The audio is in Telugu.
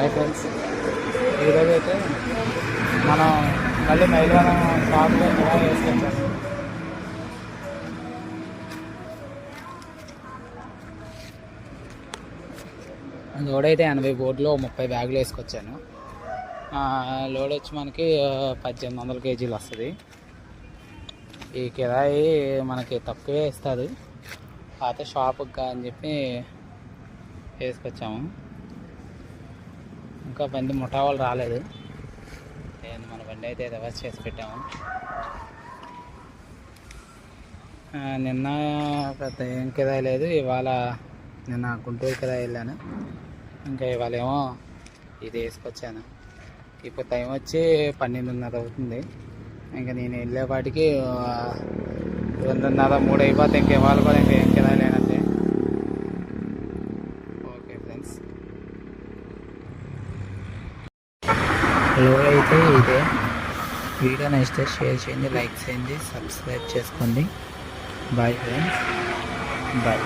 హాయ్ ఫ్రెండ్స్ ఈరోజు అయితే మనం మళ్ళీ మైదానం షాప్లో కూడా వేసుకొచ్చాము లోడ్ అయితే ఎనభై బోర్డులో ముప్పై బ్యాగులు వేసుకొచ్చాను. లోడ్ వచ్చి మనకి పద్దెనిమిది వందల కేజీలు వస్తుంది. ఈ కిరాయి మనకి తక్కువే ఇస్తుంది. పాత షాప్కి అని చెప్పి వేసుకొచ్చాము. ఇంకా బండి ముఠా వాళ్ళు రాలేదు. నేను మన బండి అయితే రివర్స్ చేసి పెట్టాము. నిన్న పెద్ద ఏం కిరాయి లేదు ఇవాళ నిన్న గుంటూరు కిరాయి వెళ్ళాను. ఇంకా ఇవాళ ఏమో ఇది వేసుకొచ్చాను. ఇప్పుడు టైం వచ్చి పన్నెండున్నర అవుతుంది. ఇంకా నేను వెళ్ళేపాటికి రెండున్నర మూడు అయిపోతే ఇంక ఇవాళ కూడా ఇంకా ఏం కిరాయి లోడ్ అయితే ఇదే వీడియో నచ్చితే షేర్ చేయండి లైక్ చేయండి సబ్స్క్రైబ్ చేసుకోండి. Bye friends bye